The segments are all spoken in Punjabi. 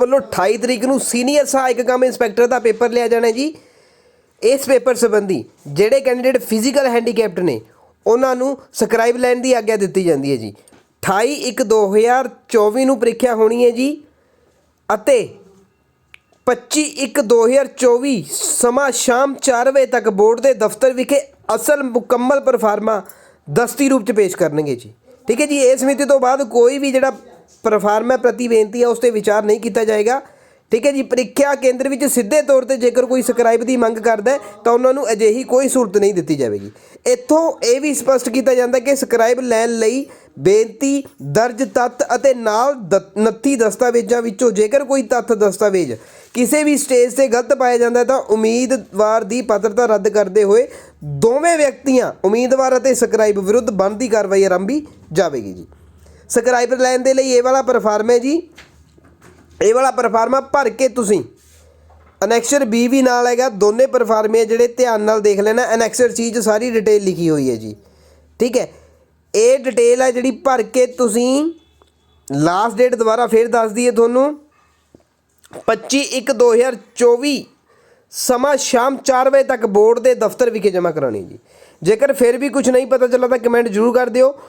ਵੱਲੋਂ 28 ਤਰੀਕ ਨੂੰ ਸੀਨੀਅਰ ਸਹਾਇਕ ਕੰਮ ਇੰਸਪੈਕਟਰ ਦਾ ਪੇਪਰ ਲਿਆ ਜਾਣਾ ਜੀ। ਇਸ ਪੇਪਰ ਸੰਬੰਧੀ ਜਿਹੜੇ ਕੈਂਡੀਡੇਟ ਫਿਜ਼ੀਕਲ ਹੈਂਡੀਕੈਪਟ ਨੇ, ਉਹਨਾਂ ਨੂੰ ਸਕ੍ਰਾਈਬ ਲੈਣ ਦੀ ਆਗਿਆ ਦਿੱਤੀ ਜਾਂਦੀ ਹੈ ਜੀ। 28 1 2024 ਨੂੰ ਪ੍ਰੀਖਿਆ ਹੋਣੀ ਹੈ ਜੀ ਅਤੇ 25 1 2024 ਸਮਾਂ ਸ਼ਾਮ 4 ਵਜੇ ਤੱਕ ਬੋਰਡ ਦੇ ਦਫ਼ਤਰ ਵਿਖੇ ਅਸਲ ਮੁਕੰਮਲ ਪਰਫਾਰਮਾ ਦਸਤੀ ਰੂਪ ਚ ਪੇਸ਼ ਕਰਨਗੇ ਜੀ। ਠੀਕ ਹੈ ਜੀ, ਇਸ ਮਿਤੀ ਤੋਂ ਬਾਅਦ ਕੋਈ ਵੀ ਜਿਹੜਾ ਪਰਫਾਰਮਾ ਪ੍ਰਤੀ ਬੇਨਤੀ ਹੈ, ਉਸ ਤੇ ਵਿਚਾਰ ਨਹੀਂ ਕੀਤਾ ਜਾਏਗਾ। ਠੀਕ ਹੈ ਜੀ, ਪ੍ਰੀਖਿਆ ਕੇਂਦਰ ਵਿੱਚ ਸਿੱਧੇ ਤੌਰ ਤੇ ਜੇਕਰ ਕੋਈ ਸਕ੍ਰਾਈਬ ਦੀ ਮੰਗ ਕਰਦਾ ਤਾਂ ਉਹਨਾਂ ਨੂੰ ਅਜਿਹੀ ਕੋਈ ਸਹੂਲਤ ਨਹੀਂ ਦਿੱਤੀ ਜਾਵੇਗੀ। ਇੱਥੋਂ ਇਹ ਵੀ ਸਪਸ਼ਟ ਕੀਤਾ ਜਾਂਦਾ ਕਿ ਸਕ੍ਰਾਈਬ ਲੈਣ ਲਈ ਬੇਨਤੀ ਦਰਜ ਤੱਤ ਅਤੇ ਨਾਲ ਦ- 29 ਦਸਤਾਵੇਜ਼ਾਂ ਵਿੱਚੋਂ ਜੇਕਰ ਕੋਈ ਤੱਥ ਦਸਤਾਵੇਜ਼ ਕਿਸੇ ਵੀ ਸਟੇਜ ਤੇ ਗਲਤ ਪਾਇਆ ਜਾਂਦਾ ਤਾਂ ਉਮੀਦਵਾਰ ਦੀ ਪਾਤਰਤਾ ਰੱਦ ਕਰਦੇ ਹੋਏ ਦੋਵੇਂ ਵਿਅਕਤੀਆਂ, ਉਮੀਦਵਾਰ ਅਤੇ ਸਕ੍ਰਾਈਬ ਵਿਰੁੱਧ ਬਣਦੀ ਕਾਰਵਾਈ ਆਰੰਭੀ ਜਾਵੇਗੀ ਜੀ। ਸਬਸਕ੍ਰਾਈਬਰ ਲੈਣ ਦੇ ਲਈ ਇਹ ਵਾਲਾ ਪਰਫਾਰਮ ਹੈ ਜੀ। ਇਹ ਵਾਲਾ ਪਰਫਾਰਮਾ ਭਰ ਕੇ ਤੁਸੀਂ। ਅਨੈਕਸਰ ਬੀ ਵੀ ਨਾਲ ਹੈਗਾ, ਦੋਨੇ ਪਰਫਾਰਮੇ ਜਿਹੜੇ ਧਿਆਨ ਨਾਲ ਦੇਖ ਲੈਣਾ। ਅਨੈਕਸਰ ਸੀ 'ਚ ਸਾਰੀ ਡਿਟੇਲ ਲਿਖੀ ਹੋਈ ਹੈ ਜੀ। ਠੀਕ ਹੈ? ਇਹ ਡਿਟੇਲ ਹੈ ਜਿਹੜੀ ਭਰ ਕੇ ਤੁਸੀਂ ਲਾਸਟ ਡੇਟ ਦੁਬਾਰਾ ਫੇਰ ਦੱਸ ਦਈਏ ਤੁਹਾਨੂੰ। 25 1 2024 ਸਮਾਂ ਸ਼ਾਮ 4 ਵਜੇ ਤੱਕ ਬੋਰਡ ਦੇ ਦਫ਼ਤਰ ਵਿਖੇ ਜਮ੍ਹਾਂ ਕਰਾਉਣੀ ਜੀ। ਜੇਕਰ ਫਿਰ ਵੀ ਕੁਝ ਨਹੀਂ ਪਤਾ ਚੱਲਾ ਤਾਂ ਕਮੈਂਟ ਜ਼ਰੂਰ ਕਰ ਦਿਓ।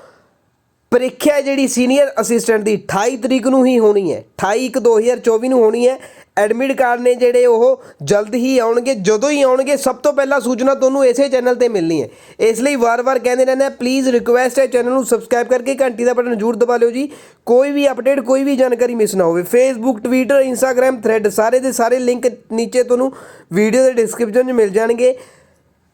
ਪ੍ਰੀਖਿਆ ਜਿਹੜੀ ਸੀਨੀਅਰ ਅਸਿਸਟੈਂਟ ਦੀ 28 ਤਰੀਕ ਨੂੰ ਹੀ ਹੋਣੀ ਹੈ 28 1 2024 ਨੂੰ ਹੋਣੀ ਹੈ, ਐਡਮਿਟ ਕਾਰਡ ਨੇ ਜਿਹੜੇ ਉਹ ਜਲਦ ਹੀ ਆਉਣਗੇ, ਜਦੋਂ ਹੀ ਆਉਣਗੇ, ਸਭ ਤੋਂ ਪਹਿਲਾਂ ਸੂਚਨਾ ਤੁਹਾਨੂੰ ਇਸੇ ਚੈਨਲ ਤੇ ਮਿਲਣੀ ਹੈ। ਇਸ ਲਈ ਵਾਰ-ਵਾਰ ਕਹਿੰਦੇ ਰਹਿੰਦੇ ਪਲੀਜ਼ ਰਿਕੁਐਸਟ ਹੈ ਚੈਨਲ ਨੂੰ ਸਬਸਕ੍ਰਾਈਬ ਕਰਕੇ ਘੰਟੀ ਦਾ ਬਟਨ ਜ਼ਰੂਰ ਦਬਾ ਲਿਓ ਜੀ। ਕੋਈ ਵੀ ਅਪਡੇਟ ਕੋਈ ਵੀ ਜਾਣਕਾਰੀ ਮਿਸ ਨਾ ਹੋਵੇ। ਫੇਸਬੁੱਕ ਟਵਿੱਟਰ ਇੰਸਟਾਗ੍ਰam ਥ੍ਰੈਡ ਸਾਰੇ ਦੇ ਸਾਰੇ ਲਿੰਕ ਨੀਚੇ ਤੁਹਾਨੂੰ ਵੀਡੀਓ ਦੇ ਡਿਸਕ੍ਰਿਪਸ਼ਨ 'ਚ ਮਿਲ ਜਾਣਗੇ।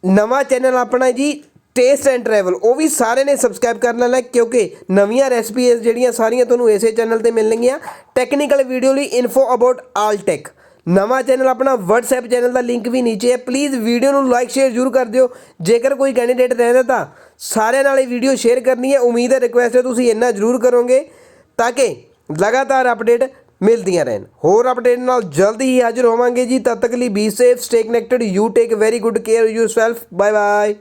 ਨਵਾਂ ਚੈਨਲ ਆਪਣਾ ਜੀ ਟੇਸਟ ਐਂਡ ਟਰੈਵਲ ਉਹ ਵੀ ਸਾਰੇ ਨੇ ਸਬਸਕ੍ਰਾਈਬ ਕਰ ਲੈਣਾ ਹੈ ਕਿਉਂਕਿ ਨਵੀਆਂ ਰੈਸਪੀਜ਼ ਜਿਹੜੀਆਂ ਸਾਰੀਆਂ ਤੁਹਾਨੂੰ ਇਸੇ ਚੈਨਲ ਤੇ ਮਿਲਣਗੀਆਂ। ਟੈਕਨੀਕਲ ਵੀਡੀਓ ਲਈ ਇਨਫੋ ਅਬਾਊਟ ਆਲ ਟੈਕ ਨਵਾਂ ਚੈਨਲ ਆਪਣਾ WhatsApp ਚੈਨਲ ਦਾ ਲਿੰਕ ਵੀ ਨੀਚੇ ਹੈ। ਪਲੀਜ਼ ਵੀਡੀਓ ਨੂੰ ਲਾਈਕ ਸ਼ੇਅਰ ਜ਼ਰੂਰ ਕਰ ਦਿਓ। ਜੇਕਰ ਕੋਈ ਕੈਂਡੀਡੇਟ ਰਹਿੰਦਾ ਤਾਂ ਸਾਰਿਆਂ ਨਾਲ ਇਹ ਵੀਡੀਓ ਸ਼ੇਅਰ ਕਰਨੀ ਹੈ। ਉਮੀਦ ਹੈ ਰਿਕੁਐਸਟ ਹੈ, ਤੁਸੀਂ ਇੰਨਾ ਜ਼ਰੂਰ ਕਰੋਗੇ ਤਾਂ ਕਿ ਲਗਾਤਾਰ ਅਪਡੇਟ ਮਿਲਦੀਆਂ ਰਹਿਣ। ਹੋਰ ਅਪਡੇਟ ਨਾਲ ਜਲਦੀ ਹੀ ਹਾਜ਼ਰ ਹੋਵਾਂਗੇ ਜੀ। ਤਦ ਤੱਕ ਲਈ be safe stay connected you take very good care yourself bye bye